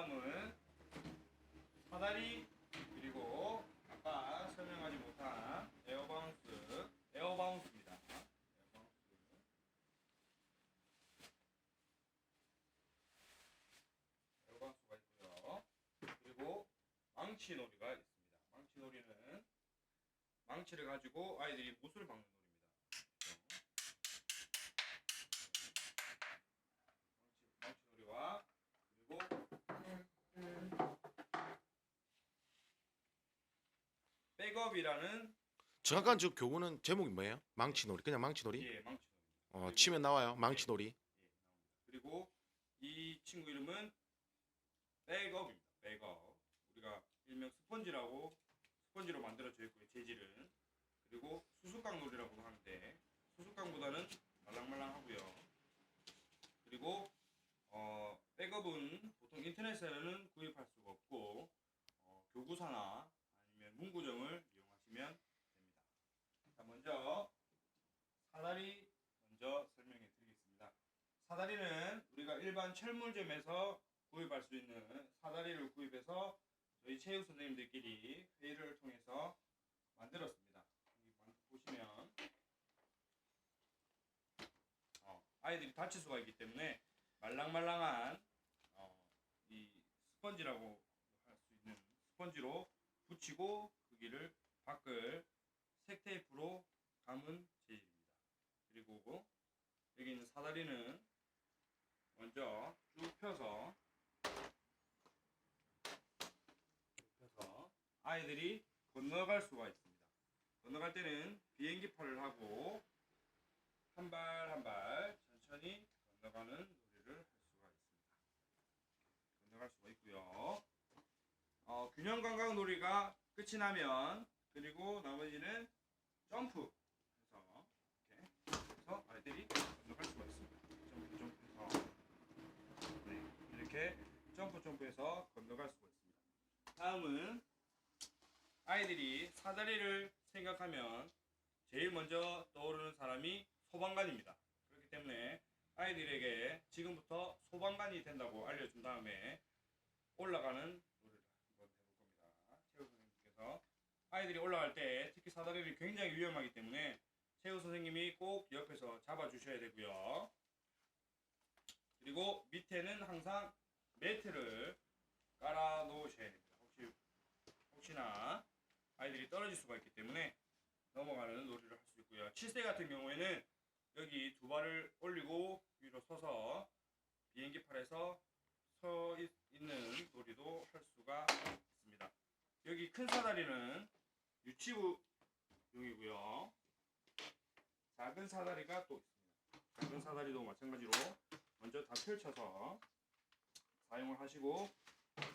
다음은 사다리 그리고 아까 설명하지 못한 에어바운스 에어바운스입니다. 에어바운스. 에어바운스가 있고요. 그리고 망치놀이가 있습니다. 망치놀이는 망치를 가지고 아이들이 못을 박는 놀이입니다. 망치, 망치놀이와 그리고 백업이라는 정확한 저 교구는 제목이 뭐예요? 망치놀이. 그냥 망치놀이? 예 망치놀이입니다. 어, 치면 나와요. 망치놀이. 예, 나옵니다. 그리고 이 친구 이름은 백업입니다. 백업. 우리가 일명 스펀지라고 스펀지로 만들어져 있고요. 재질은 그리고 수수깡놀이라고도 하는데 수수깡보다는 말랑말랑하고요. 그리고 어, 백업은 보통 인터넷에는 구입할 수가 없고 어, 교구사나 문구점을 이용하시면 됩니다. 자, 먼저 사다리 먼저 설명해 드리겠습니다. 사다리는 우리가 일반 철물점에서 구입할 수 있는 사다리를 구입해서 저희 체육 선생님들끼리 회의를 통해서 만들었습니다. 보시면 어, 아이들이 다칠 수가 있기 때문에 말랑말랑한 어, 이 스펀지라고 할 수 있는 스펀지로 붙이고 거기를 밖을 색테이프로 감은 재질입니다. 그리고 여기 있는 사다리는 먼저 쭉 펴서 쭉 펴서 아이들이 건너갈 수가 있습니다. 건너갈 때는 비행기 팔을 하고 한 발 한 발 천천히 건너가는 놀이를 할 수가 있습니다. 건너갈 수가 있고요. 어, 균형 감각 놀이가 끝이 나면 그리고 나머지는 점프 해서 이렇게 해서 아이들이 건너갈 수가 있습니다. 점프 점프해서 네, 이렇게 점프 점프해서 건너갈 수가 있습니다. 다음은 아이들이 사다리를 생각하면 제일 먼저 떠오르는 사람이 소방관입니다. 그렇기 때문에 아이들에게 지금부터 소방관이 된다고 알려준 다음에 올라가는 노래를 한번 해볼 겁니다. 최우 선생님께서 아이들이 올라갈 때 특히 사다리는 굉장히 위험하기 때문에 최우 선생님이 꼭 옆에서 잡아주셔야 되고요. 그리고 밑에는 항상 매트를 깔아 놓으셔야 됩니다. 혹시 혹시나 아이들이 떨어질 수가 있기 때문에 넘어가는 놀이를 할 수 있고요. 7세 같은 경우에는 여기 두 발을 올리고 위로 서서 비행기 팔에서 서 있, 있는 놀이도 할 수가. 여기 큰 사다리는 유치부용이고요. 작은 사다리가 또 있습니다. 작은 사다리도 마찬가지로 먼저 다 펼쳐서 사용을 하시고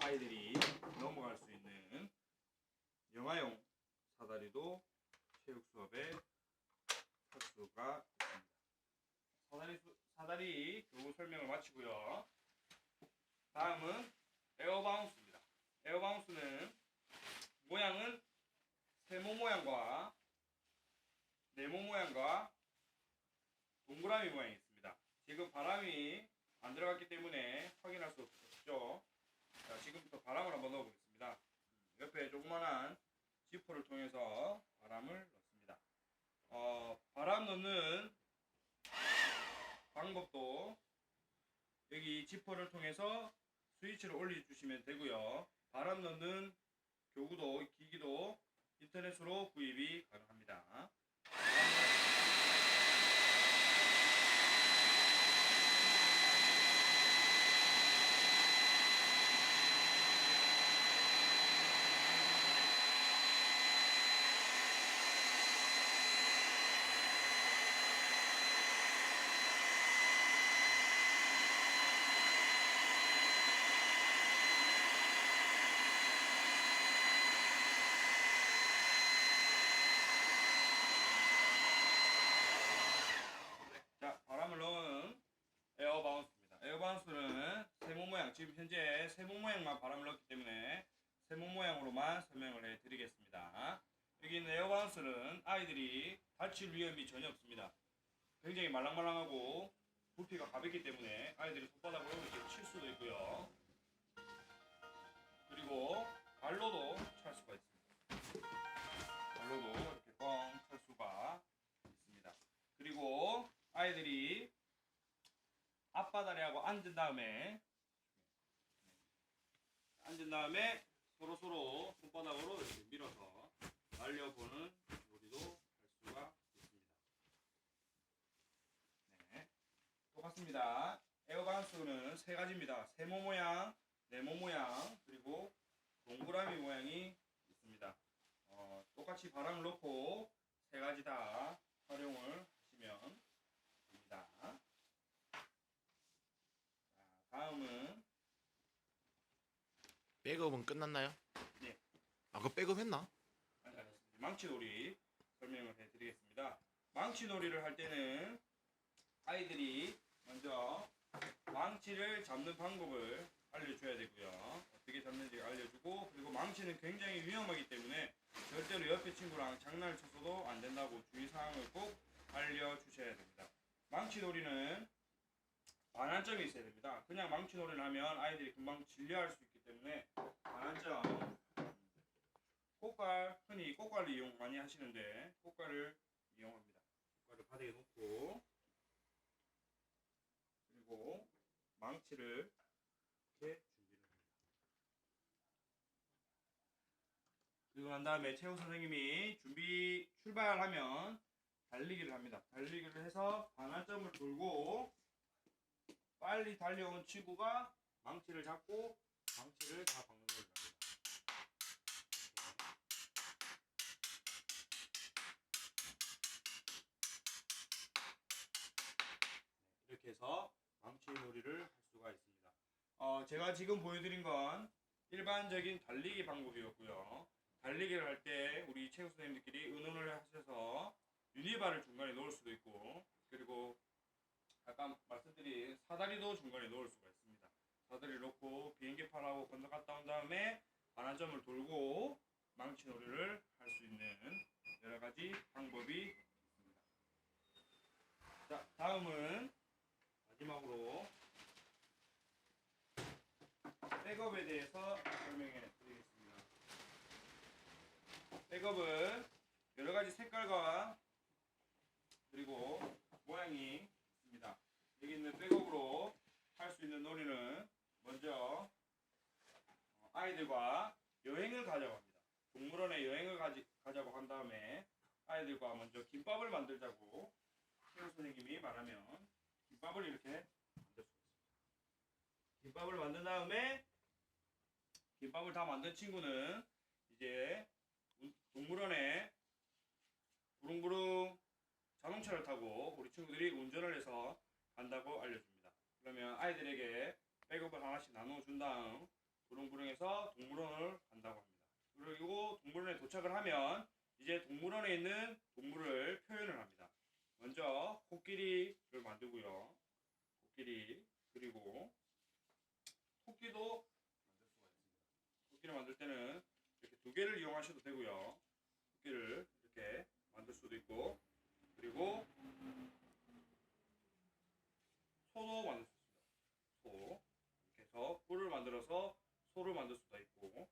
아이들이 넘어갈 수 있는 영화용 사다리도 체육 수업에 할 수가 있습니다. 사다리 수- 사다리 교구 설명을 마치고요. 다음은 에어바운스입니다. 에어바운스는 모양은 세모 모양과 네모 모양과 동그라미 모양이 있습니다. 지금 바람이 안 들어갔기 때문에 확인할 수 없죠. 자, 지금부터 바람을 한번 넣어보겠습니다. 옆에 조그만한 지퍼를 통해서 바람을 넣습니다. 어, 바람 넣는 방법도 여기 지퍼를 통해서 스위치를 올려주시면 되고요. 바람 넣는 교구도 기기도 인터넷으로 구입이 가능합니다. 지금 현재 세모 모양만 바람을 넣기 때문에 세모 모양으로만 설명을 해드리겠습니다. 여기 있는 에어바운스는 아이들이 다칠 위험이 전혀 없습니다. 굉장히 말랑말랑하고 부피가 가볍기 때문에 아이들이 손바닥으로 이렇게 칠 수도 있고요. 그리고 발로도 찰 수가 있습니다. 발로도 이렇게 뻥 찰 수가 있습니다. 그리고 아이들이 앞바다리하고 앉은 다음에 서로 서로 손바닥으로 이렇게 밀어서 날려보는 놀이도 할 수가 있습니다. 네, 똑같습니다. 에어바운스는 세 가지입니다. 세모 모양, 네모 모양, 그리고 동그라미 모양이 있습니다. 어, 똑같이 바람을 놓고 세 가지 다 활용을 하시면 됩니다. 자, 다음은 백업은 끝났나요? 네. 아, 그 백업 했나? 아니, 아니, 망치놀이 설명을 해드리겠습니다. 망치놀이를 할 때는 아이들이 먼저 망치를 잡는 방법을 알려줘야 되고요. 어떻게 잡는지 알려주고 그리고 망치는 굉장히 위험하기 때문에 절대로 옆에 친구랑 장난을 쳐서도 안 된다고 주의사항을 꼭 알려주셔야 됩니다. 망치놀이는 반환점이 있어야 됩니다. 그냥 망치놀이를 하면 아이들이 금방 질려할 수 있기 때문에 반환점 꽃갈 흔히 꽃갈을 이용 많이 하시는데 꽃갈을 이용합니다. 꽃갈을 바닥에 놓고 그리고 망치를 이렇게 준비를 합니다. 그리고 난 다음에 최우 선생님이 준비 출발하면 달리기를 합니다. 달리기를 해서 반환점을 돌고 빨리 달려온 친구가 망치를 잡고 망치를 다 박는 이렇게 해서 망치 놀이를 할 수가 있습니다. 어, 제가 지금 보여드린 건 일반적인 달리기 방법이었고요. 달리기를 할 때 우리 체육 선생님들끼리 의논을 하셔서 유니바를 중간에 놓을 수도 있고 그리고 아까 말씀드린 사다리도 중간에 놓을 수가 있습니다. 사다리 놓고 비행기판하고 건너갔다 온 다음에 반환점을 돌고 망치 놀이를 할 수 있는 여러 가지 방법이 있습니다. 자, 다음은 마지막으로 백업에 대해서 설명해 드리겠습니다. 백업은 여러 가지 색깔과 그리고 모양이 있습니다. 여기 있는 백업으로 할 수 있는 놀이는 먼저 어, 아이들과 여행을 가자고 합니다. 동물원에 여행을 가지, 가자고 한 다음에 아이들과 먼저 김밥을 만들자고 체육 선생님이 말하면 김밥을 이렇게 만들 수가 있습니다. 김밥을 만든 다음에 김밥을 다 만든 친구는 이제 운- 동물원에 부릉부릉 자동차를 타고 우리 친구들이 운전을 해서 간다고 알려줍니다. 그러면 아이들에게 백업을 하나씩 나누어 준 다음 부릉부릉에서 동물원을 간다고 합니다. 그리고 동물원에 도착을 하면 이제 동물원에 있는 동물을 표현을 합니다. 먼저 코끼리를 만들고요. 코끼리 그리고 토끼도. 토끼를 만들 때는 이렇게 두 개를 이용하셔도 되고요. 토끼를 이렇게 만들 수도 있고 그리고 소도 만들 수 있습니다. 소 이렇게 해서 뿔을 만들어서 소를 만들 수도 있고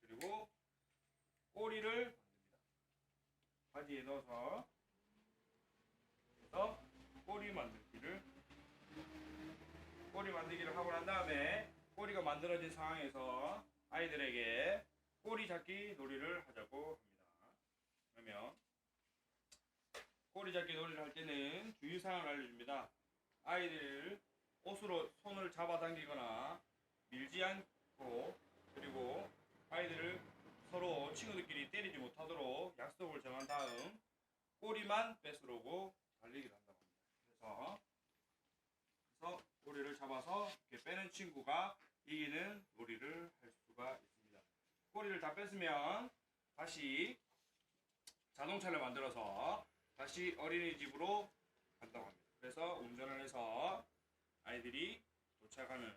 그리고 꼬리를 만듭니다. 바지에 넣어서 그래서 꼬리 만들기를 꼬리 만들기를 하고 난 다음에 꼬리가 만들어진 상황에서 아이들에게 꼬리 잡기 놀이를 하자고 합니다. 그러면 꼬리 잡기 놀이를 할 때는 주의사항을 알려줍니다. 아이들 옷으로 손을 잡아당기거나 밀지 않고 그리고 아이들을 서로 친구들끼리 때리지 못하도록 약속을 정한 다음 꼬리만 뺏으려고 달리기를 한다고 합니다. 그래서 그래서 꼬리를 잡아서 이렇게 빼는 친구가 이기는 놀이를 할 수 가 있습니다. 꼬리를 다 뺐으면 다시 자동차를 만들어서 다시 어린이집으로 간다고 합니다. 그래서 운전을 해서 아이들이 도착하는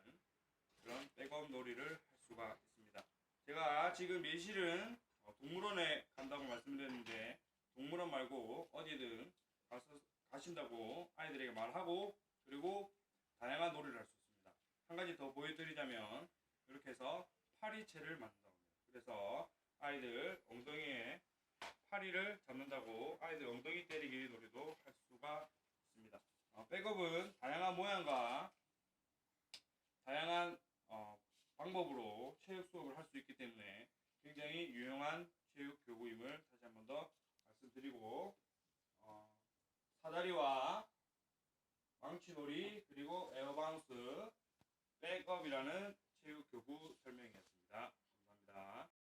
그런 백업 놀이를 할 수가 있습니다. 제가 지금 매실은 어, 동물원에 간다고 말씀드렸는데 동물원 말고 어디든 가서 가신다고 아이들에게 말하고 그리고 다양한 놀이를 할 수 있습니다. 한 가지 더 보여드리자면 이렇게 해서 파리채를 만든다고 합니다. 그래서 아이들 엉덩이에 파리를 잡는다고 아이들 엉덩이 때리기 놀이도 할 수가 있습니다. 어, 백업은 다양한 모양과 다양한 어, 방법으로 체육 수업을 할 수 있기 때문에 굉장히 유용한 체육 교구임을 다시 한 번 더 말씀드리고 어, 사다리와 망치놀이 그리고 에어바운스 백업이라는 체육 교구 설명이었습니다. 감사합니다.